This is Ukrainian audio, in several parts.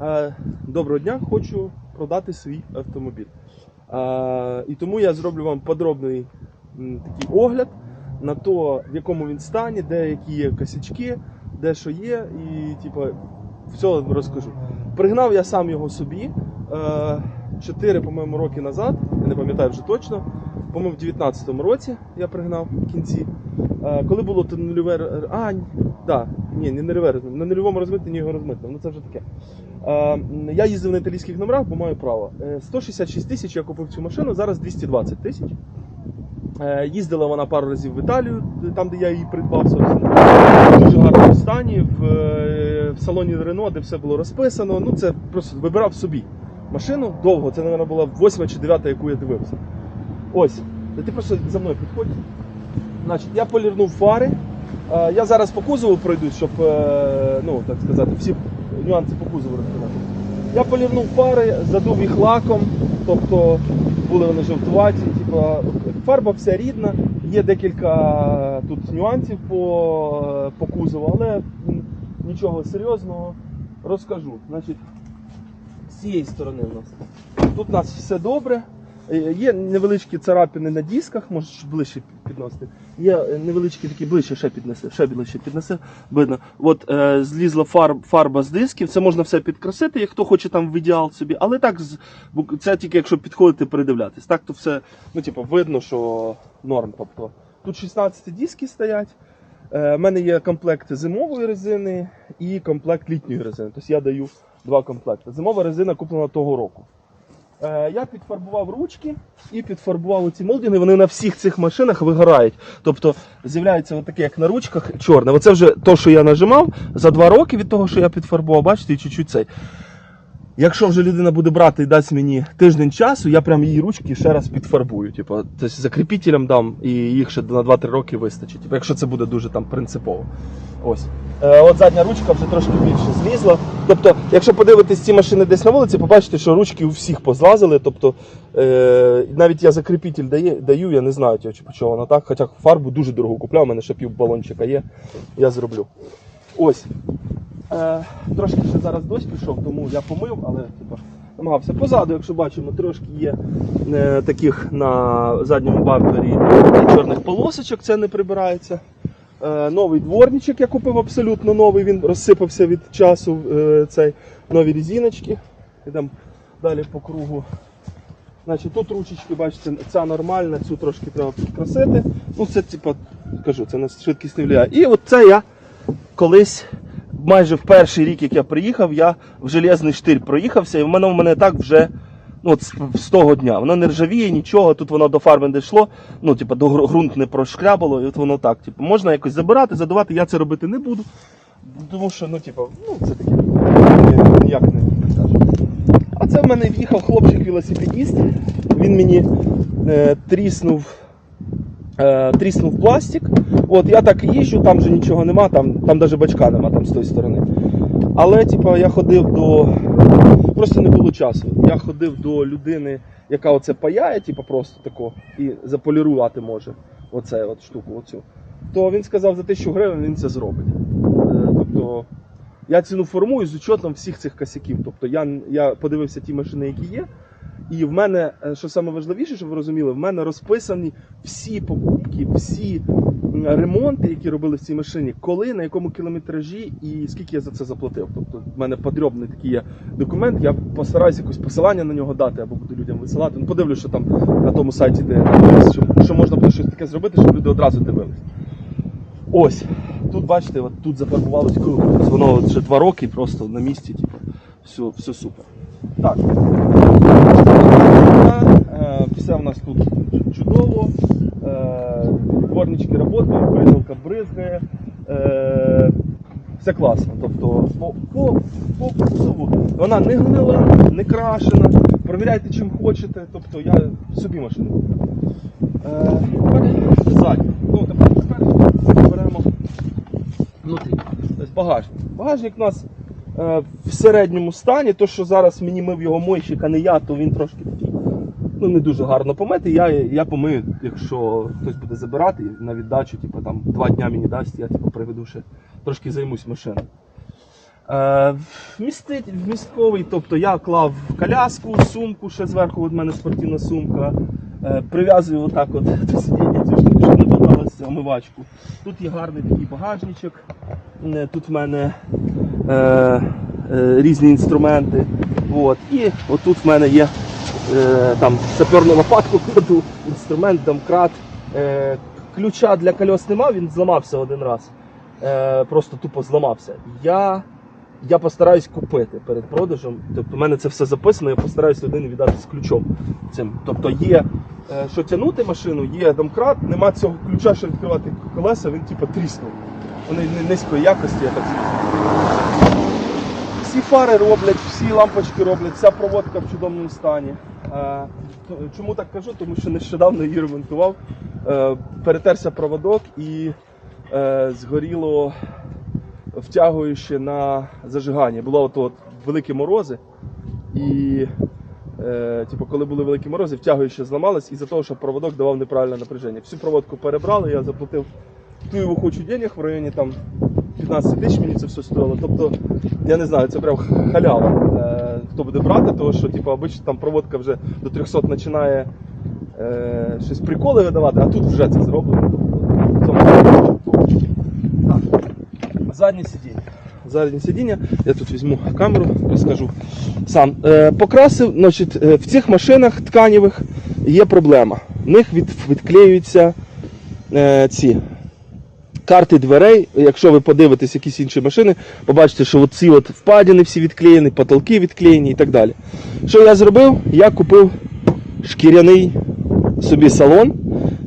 Е, Доброго дня, хочу продати свій автомобіль. Е, І тому я зроблю вам подробний такий огляд на то, в якому він стані, де які є косячки, де що є, і типу, все розкажу. Пригнав я сам його собі е, 4, по-моєму, роки назад, я не пам'ятаю вже точно. По-моєму, в 19-му році я пригнав в кінці. Е, Коли було то нульове. А, да, ні, не нульове розмитнення. На нульовому розмитненні його розмитнено, ну це вже таке. Е, Я їздив на італійських номерах, бо маю право. Е, 166 тисяч я купив цю машину, зараз 220 тисяч. Е, Їздила вона пару разів в Італію, там, де я її придбав, собственно. Дуже гарному стані, в, е, в салоні Рено, де все було розписано. Ну, це просто вибирав собі машину довго. Це, мабуть, була 8 чи 9, яку я дивився. Ось, ти просто за мною підходь. Значить, я полірнув фари. Е, Я зараз по кузову пройду, щоб е, ну, так сказати, всі нюанси по кузову розказати. Я полірнув фари, задув їх лаком, тобто були вони жовтуваті. Типу, фарба вся рідна, є декілька тут нюансів по, по кузову, але нічого серйозного розкажу. Значить, з цієї сторони у нас. Тут у нас все добре. Е, Є невеличкі царапини на дисках, може щоб ближче підносити. Є е, невеличкі такі ближче ще піднесе, ще ближче піднесе. Видно. От е, злізла фарб, фарба з дисків. Це можна все підкрасити, як хто хоче там в ідеал собі. Але так це тільки якщо підходити передивлятись. Так то все, ну типу, видно, що норм. Тобто тут 16 диски стоять. У мене є комплект зимової резини і комплект літньої резини. Тобто я даю два комплекти. Зимова резина куплена того року. Е, Я підфарбував ручки і підфарбував ці молдінги. Вони на всіх цих машинах вигорають. Тобто з'являється таке, як на ручках, чорне. Оце вже то, що я нажимав за два роки від того, що я підфарбував, бачите, і чуть-чуть цей. Якщо вже людина буде брати і дасть мені тиждень часу, я прям її ручки ще раз підфарбую. Типу, тобто закріпітелям дам і їх ще на 2-3 роки вистачить. Типу, якщо це буде дуже там принципово. Ось. Е, от задня ручка вже трошки більше злізла. Тобто, якщо подивитись ці машини десь на вулиці, побачите, що ручки у всіх позлазили. Тобто, е, навіть я закріпітель дає, даю, я не знаю, чи чого воно так. Хоча фарбу дуже дорого купляв, у мене ще пів балончика є, я зроблю. Ось. Е, трошки ще зараз дощ пішов, тому я помив, але типу, намагався позаду, якщо бачимо, трошки є е, таких на задньому бампері чорних полосочок, це не прибирається. Е, новий дворничок я купив абсолютно новий, він розсипався від часу. Е, цей нові різиночки. Йдемо далі по кругу. Значить, тут ручечки, бачите, ця нормальна, цю трошки треба підкрасити. Ну, це, типу, кажу, це на швидкість не впливає. І от це я колись, майже в перший рік, як я приїхав, я в железний штиль проїхався, і в мене в мене так вже ну, от з, того дня. Воно не ржавіє, нічого, тут воно до фарби не йшло, ну, типу, до ґрунт не прошкрябало, і от воно так. Типу, можна якось забирати, задавати, я це робити не буду. Тому що, ну, типу, ну, це таке. Ніяк не, скажу. А це в мене в'їхав хлопчик-велосипедіст. Він мені е, тріснув, е, тріснув пластик. От я так їжджу, там же нічого нема, там, там навіть бачка нема там з тої сторони. Але типу, я ходив до. Просто не було часу. Я ходив до людини, яка оце паяє, типу, просто тако, і заполірувати може оце от штуку. Оцю. То він сказав, за 1000 гривень він це зробить. Е, тобто я ціну формую з учетом всіх цих косяків. Тобто я, я подивився ті машини, які є. І в мене, е, що саме важливіше, щоб ви розуміли, в мене розписані всі покупки, всі ремонти, які робили в цій машині, коли, на якому кілометражі і скільки я за це заплатив. Тобто в мене подробний такий є документ, я постараюся якось посилання на нього дати або буду людям висилати. Ну, подивлюсь, що там на тому сайті, де що, що можна буде щось таке зробити, щоб люди одразу дивились. Ось, тут бачите, от тут. Тобто воно вже два роки просто на місці, типу, все, все супер. Так. Е, Все в нас тут чудово. Е, Дворнички працюють, бризалка бризгає. Е, Все класно. Тобто по, по, по кузову вона не гнила, не крашена. Провіряйте чим хочете. Тобто я собі машину купив. Е. Ну, тепер, беремо внутрі. Тобто багажник. Багажник у нас е, в середньому стані. То, що зараз мені мив його мойщик, не я, то він трошки такий. Ну, не дуже гарно помити. Я, я помию, якщо хтось буде забирати на віддачу, типу там два дня мені дасть, я типу, приведу ще трошки займусь машиною. Е, вмістить, вмістковий, тобто я клав коляску, сумку, ще зверху от мене спортивна сумка. Е, прив'язую отак от до сидіння щоб не бодалася омивачку. Тут є гарний такий багажничок. Е, Тут в мене е, е, різні інструменти. От. І отут в мене є там саперну лопатку кладу, інструмент, домкрат. Е, ключа для кольос нема, він зламався один раз. Е, просто тупо зламався. Я, я постараюсь купити перед продажем. Тобто, в мене це все записано, я постараюсь людині віддати з ключом. Цим. Тобто є е, що тягнути машину, є домкрат, нема цього ключа, що відкривати колеса, він типу тріснув. Вони низької якості, я так скажу. Всі фари роблять, всі лампочки роблять, вся проводка в чудовому стані. Е, Чому так кажу? Тому що нещодавно її ремонтував. Е, Перетерся проводок і е, згоріло втягуючи на зажигання. Було от, от великі морози, і типу, коли були великі морози, втягуючи зламалось із-за того, що проводок давав неправильне напряження. Всю проводку перебрали, я заплатив ту його хочу денег в районі там 15 тисяч мені це все стоїло. Тобто, я не знаю, це прям халява. Е, хто буде брати, тому що типу, обично там проводка вже до 300 починає е, щось приколи видавати, а тут вже це зроблено. Тобто, сидіння. Заднє сидіння, я тут візьму камеру, розкажу сам. Е, покрасив, значить, е, в цих машинах тканевих є проблема. В них від, відклеюються е, ці карти дверей. Якщо ви подивитесь якісь інші машини, побачите, що оці от впадини всі відклеєні, потолки відклеєні і так далі. Що я зробив? Я купив шкіряний собі салон,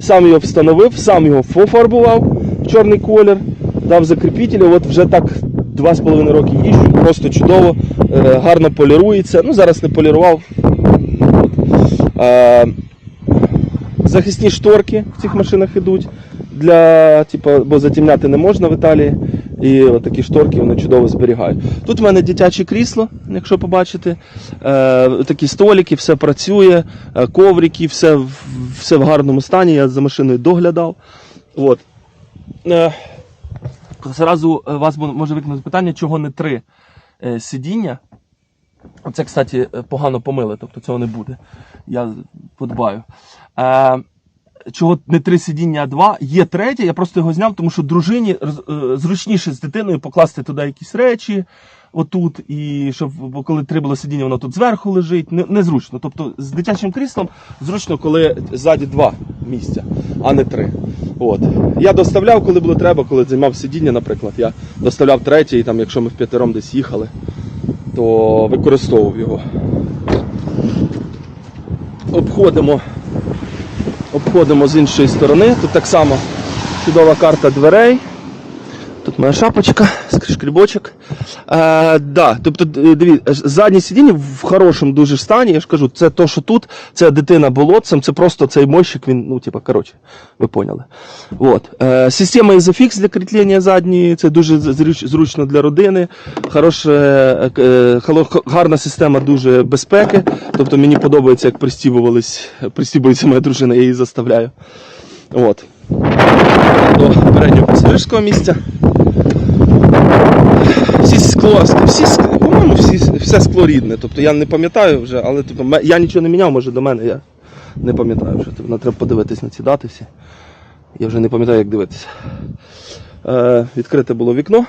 сам його встановив, сам його пофарбував в чорний колір, дав закріпітелі. От вже так 2,5 роки їжджу, просто чудово, е, гарно полірується. Ну, зараз не полірував. Е, захисні шторки в цих машинах йдуть, для, типу, бо затемняти не можна в Італії. І такі шторки вони чудово зберігають. Тут в мене дитяче крісло, якщо побачите. Е, такі столики, все працює, е, коврики, все, все в гарному стані. Я за машиною доглядав. От. Е, зразу е, вас може виконати питання, чого не три е, сидіння. Це, кстати, е, погано помили, тобто цього не буде. Я подбаю. Е, чого не три сидіння, а два. Є третє, я просто його зняв, тому що дружині е, зручніше з дитиною покласти туди якісь речі. Отут, і щоб коли три було сидіння, воно тут зверху лежить. Не, незручно. Тобто з дитячим кріслом зручно, коли ззаді два місця, а не три. От. Я доставляв, коли було треба, коли займав сидіння, наприклад. Я доставляв третє, і там, якщо ми в п'ятером десь їхали, то використовував його. Обходимо обходимо з іншої сторони. Тут так само чудова карта дверей. Тут моя шапочка, скришкрібочок. Е, да, тобто, дивіться, заднє сидіння в хорошому дуже стані. Я ж кажу, це то, що тут, це дитина болотцем, це просто цей мощик, він, ну, типа, коротше, ви поняли. Вот. Е, система Isofix для кріплення задньої, це дуже зручно для родини. Хороше, е, е, гарна система дуже безпеки. Тобто мені подобається, як пристібується моя дружина, я її заставляю. От. До переднього пасажирського місця. Всі скло, всі, по-моєму, всі, все скло рідне. Тобто я не пам'ятаю вже, але типу, я нічого не міняв, може до мене. Я не пам'ятаю вже. Тобто, треба подивитись на ці дати всі. Я вже не пам'ятаю, як дивитися. Е, відкрите було вікно,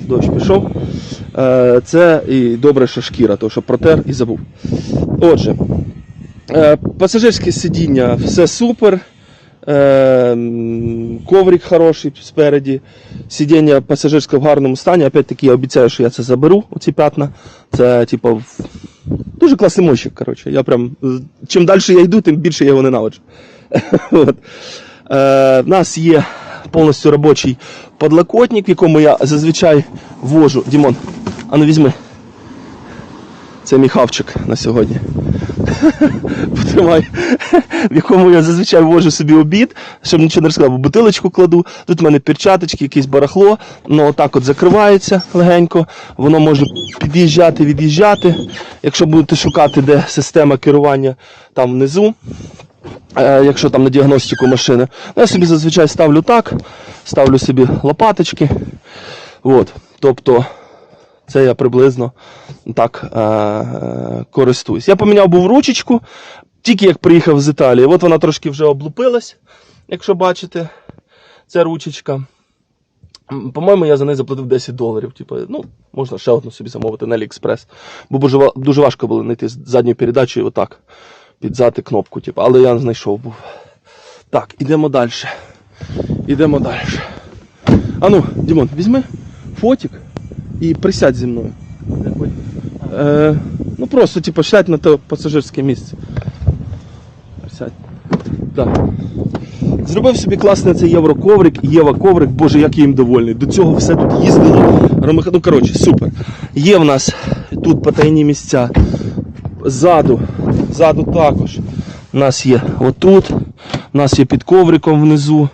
дощ пішов. Е, це і добре, що шкіра, тому що протер і забув. Отже, е, пасажирське сидіння, все супер. Е, м, коврик хороший спереді, сидіння пасажирське в гарному стані. Опять-таки я обіцяю, що я це заберу, оці п'ятна. Це, типу, дуже класний мощик. Коротше. Я прям, чим далі я йду, тим більше я його ненавиджу. От. Е, в нас є повністю робочий подлокотник, в якому я зазвичай ввожу. Дімон, а ну візьми. Це мій хавчик на сьогодні. Потримай, в якому я зазвичай ввожу собі обід, щоб нічого не розказав, бутилочку кладу. Тут в мене перчаточки, якесь барахло, воно отак от закривається легенько, воно може під'їжджати, від'їжджати. Якщо будете шукати, де система керування там внизу, е, якщо там на діагностику машини, ну, я собі зазвичай ставлю так, ставлю собі лопаточки. От, тобто Це я приблизно так е- користуюсь. Я поміняв був ручечку, тільки як приїхав з Італії. От вона трошки вже облупилась, якщо бачите, ця ручечка. По-моєму, я за неї заплатив 10 доларів. Типу, ну, можна ще одну собі замовити на AliExpress. Бо дуже, важко було знайти з задньою передачею отак. Підзати кнопку, типу, але я знайшов був. Так, ідемо далі. Ідемо далі. Ану, Дімон, візьми фотик і присядь зі мною. Е, ну просто, типу, сядь на те пасажирське місце. Присядь. Так. Зробив собі класний цей євроковрик, Єва коврик, боже, як я їм довольний. До цього все тут їздило. Ну, коротше, супер. Є в нас тут потайні місця. Ззаду, ззаду також. У нас є отут, у нас є під ковриком внизу.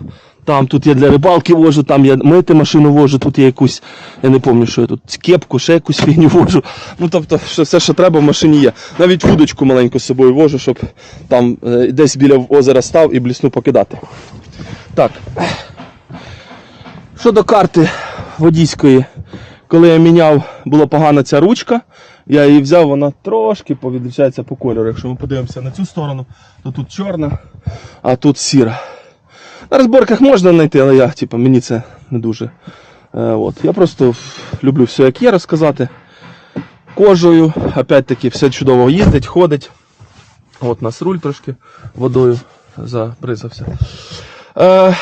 Там тут я для рибалки вожу, там я мити машину вожу, тут є якусь, я не пам'ятаю, що я тут, кепку, ще якусь фігню вожу. Ну тобто, що все, що треба в машині є. Навіть вудочку маленьку з собою вожу, щоб там е, десь біля озера став і блісну покидати. Так. Щодо карти водійської, коли я міняв, була погана ця ручка. Я її взяв, вона трошки повідлічається по кольору. Якщо ми подивимося на цю сторону, то тут чорна, а тут сіра. На розборках можна знайти, але я, типу, мені це не дуже. Е, от. Я просто люблю все, як є, розказати. Кожею, опять-таки, все чудово їздить, ходить. От у нас руль трошки водою забризався. Е,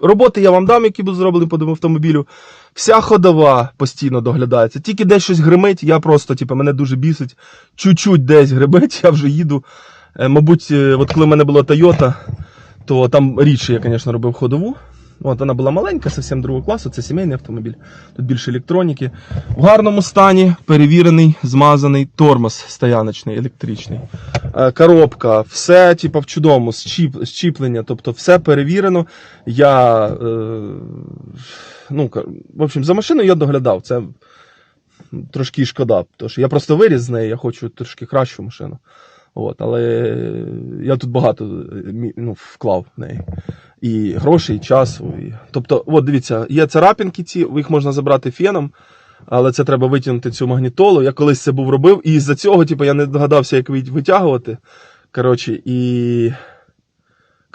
роботи я вам дам, які будуть зроблені по автомобілю. Вся ходова постійно доглядається. Тільки десь щось гримить, я просто, типу, мене дуже бісить. Чуть-чуть десь грибить, я вже їду. Е, мабуть, е, от коли в мене була Toyota, то там рідше я, звісно, робив ходову. От вона була маленька, зовсім другого класу, це сімейний автомобіль. Тут більше електроніки. В гарному стані, перевірений, змазаний тормоз стояночний, електричний. Е, Коробка, все типу, в чудовому, щіп, щіплення, тобто все перевірено. Я, е, ну, в общем, за машиною я доглядав. Це трошки шкода, тому що я просто виріс з неї, я хочу трошки кращу машину. От, але я тут багато е, ну, вклав в неї. І грошей, і часу. І... Тобто, от дивіться, є царапінки ці, їх можна забрати феном, але це треба витягнути цю магнітолу. Я колись це був робив, і з-за цього, типу, я не догадався, як вит- витягувати. Коротше, і.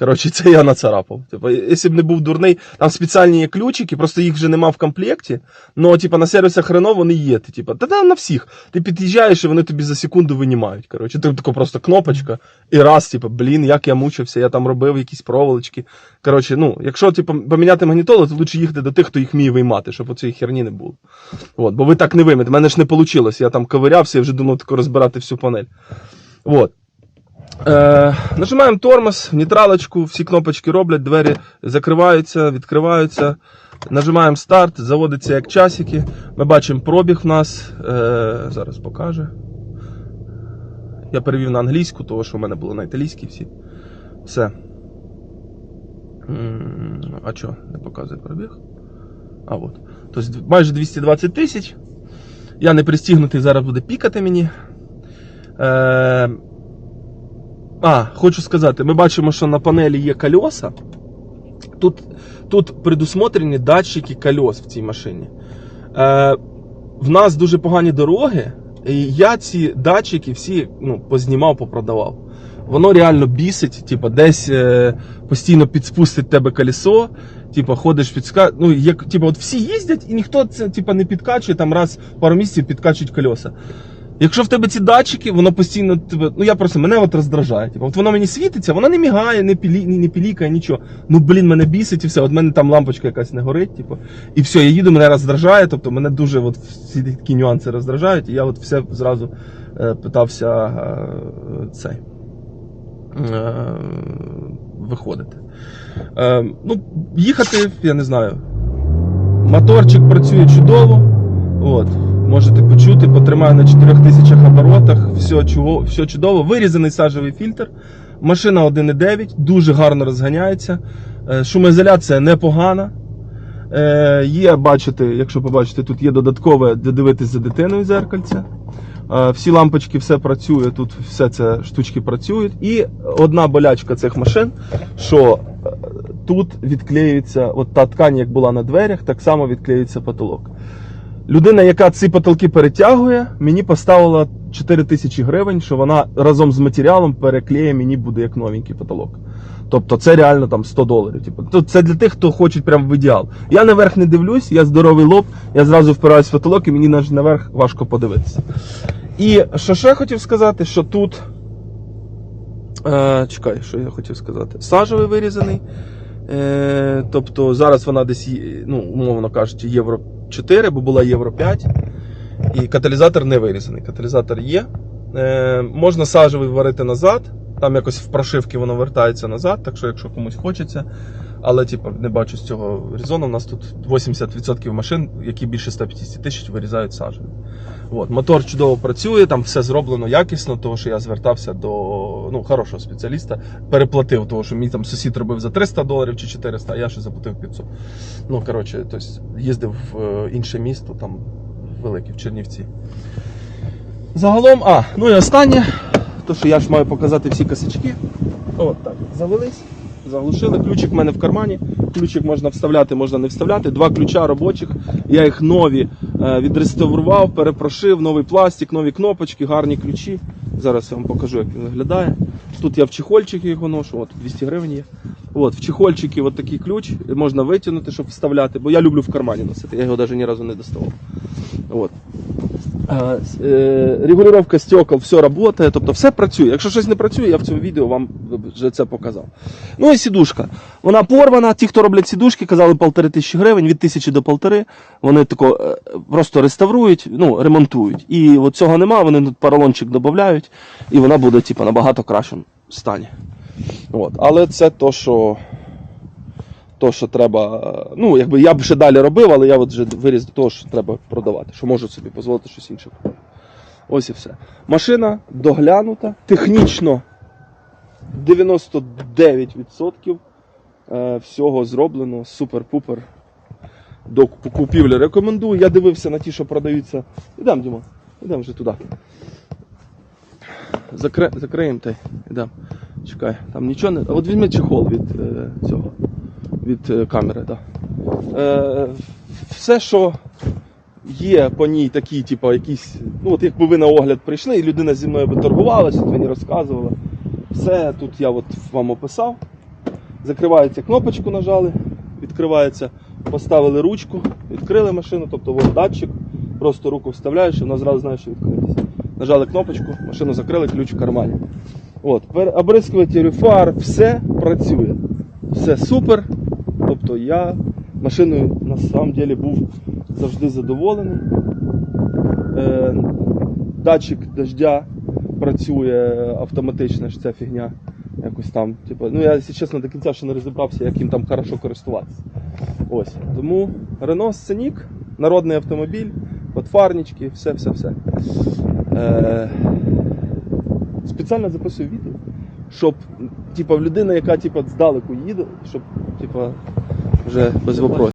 Коротше, це я нацарапав. Типу, якщо б не був дурний, там спеціальні є ключики, просто їх вже нема в комплекті. Ну, типу, на сервісах Рено вони є. Ти, типу, та там на всіх. Ти під'їжджаєш і вони тобі за секунду винімають. Коротше, ти тако просто кнопочка, і раз, типу, блін, як я мучився, я там робив якісь проволочки. Коротше, ну, якщо типу, поміняти магнітолу, то лучше їхати до тих, хто їх вміє виймати, щоб оцієї херні не було. От, бо ви так не виймете. У мене ж не вийшло. Я там ковирявся і вже думав розбирати всю панель. От. Е, нажимаємо тормоз, нейтралочку, всі кнопочки роблять, двері закриваються, відкриваються. Нажимаємо старт, заводиться як часики. Ми бачимо пробіг в нас. Е, зараз покаже. Я перевів на англійську, тому що в мене було на італійській всі. Все. А що, не показує пробіг? А от. Тобто майже 220 тисяч. Я не пристігнутий, зараз буде пікати мені. Е, а, хочу сказати, ми бачимо, що на панелі є кольоса. Тут, тут предусмотрені датчики кольос в цій машині. Е, в нас дуже погані дороги, і я ці датчики всі ну, познімав, попродавав. Воно реально бісить, типу, десь е, постійно підспустить тебе колесо, типу, ходиш підска... Ну, як, типу, от всі їздять і ніхто це типу, не підкачує, там раз пару місяців підкачують колеса. Якщо в тебе ці датчики, воно постійно тебе. Ну я просто мене от роздражає. Типу, от воно мені світиться, воно не мігає, не пілі, не, не пілікає, нічого. Ну блін, мене бісить і все. От мене там лампочка якась не горить, типу. І все, я їду, мене роздражає. Тобто мене дуже от всі такі нюанси роздражають. І я от все зразу е, питався е, цей. Е, виходити. Е, ну, їхати, я не знаю. Моторчик працює чудово. От, можете почути, потримаю на 4000 оборотах, все, чого, все чудово. Вирізаний сажевий фільтр. Машина 1.9, дуже гарно розганяється. Е, Шумоізоляція непогана. Е, Є, бачите, якщо побачите, тут є додаткове, де дивитись за дитиною зеркальце. Е, Всі лампочки, все працює, тут все це штучки працюють. І одна болячка цих машин, що тут відклеюється, от та ткань, як була на дверях, так само відклеюється потолок. Людина, яка ці потолки перетягує, мені поставила 4 тисячі гривень, що вона разом з матеріалом переклеє мені буде як новенький потолок. Тобто це реально там 100 доларів. Типу, це для тих, хто хоче прям в ідеал. Я наверх не дивлюсь, я здоровий лоб, я зразу впираюсь в потолок і мені наверх важко подивитися. І що ще хотів сказати, що тут. Е, чекай, що я хотів сказати. Сажевий вирізаний. Е, тобто зараз вона десь, ну, умовно кажучи, євро 4, бо була євро 5. І каталізатор не вирізаний. Каталізатор є. Е, можна сажевий варити назад. Там якось в прошивці воно вертається назад, так що якщо комусь хочеться. Але типу, не бачу з цього резону. У нас тут 80% машин, які більше 150 тисяч, вирізають сажевий. От, мотор чудово працює, там все зроблено якісно, тому що я звертався до ну, хорошого спеціаліста, переплатив, тому що мій там сусід робив за 300 доларів чи 400, а я ще заплатив 500. Ну, коротше, тобто, їздив в е, інше місто, там велике, в Чернівці. Загалом, а, ну і останнє, то що я ж маю показати всі косячки. От так, завелись, заглушили. Ключик в мене в кармані. Ключик можна вставляти, можна не вставляти. Два ключа робочих. Я їх нові е, відреставрував, перепрошив, новий пластик, нові кнопочки, гарні ключі. Зараз я вам покажу, як він виглядає. Тут я в чехольчики його ношу, от 200 гривень є. От, в чехольчики от такий ключ, можна витягнути, щоб вставляти, бо я люблю в кармані носити, я його навіть ні разу не доставав. От. Е, Регулювання стекол, все працює, тобто все працює. Якщо щось не працює, я в цьому відео вам вже це показав. Ну і сідушка. Вона порвана. Ті, хто роблять сідушки, казали полтори тисячі гривень, від тисячі до полтори. Вони тако е, просто реставрують, ну, ремонтують. І от цього нема, вони тут поролончик додають, і вона буде типу, набагато кращому стані. От. Але це то, що. То, що треба. Ну, якби я б ще далі робив, але я от вже виріс до того, що треба продавати, що можу собі дозволити щось інше купити. Ось і все. Машина доглянута, технічно 99% е, всього зроблено, супер-пупер. До купівлі рекомендую. Я дивився на ті, що продаються. Ідемо, Діма, ідемо вже туди. Закри... Закриємо та ідемо. Чекай, там нічого не. От візьми чехол від е, цього. Від е, камери, так. Е, все, що є по ній такі, типу, якісь. Ну, от якби ви на огляд прийшли, і людина зі мною би торгувалася, мені розказувала. Все тут я от вам описав. Закривається кнопочку, нажали, відкривається, поставили ручку, відкрили машину, тобто вон датчик, просто руку вставляєш, і вона зразу знає, що відкритися. Нажали кнопочку, машину закрили, ключ в кармані. От, обрискуватель фар, все працює. Все супер. Тобто я машиною на самом деле був завжди задоволений. Е, датчик дождя працює автоматично ж ця фігня. Якось там, типу, ну я, якщо чесно, до кінця ще не розібрався, як їм там хорошо користуватися. Ось. Тому Renault Scenic, народний автомобіль, подфарнички, все, все, все. Е, спеціально записую відео, щоб типу, людина, яка типу, здалеку їде, щоб типу, вже без вопросів.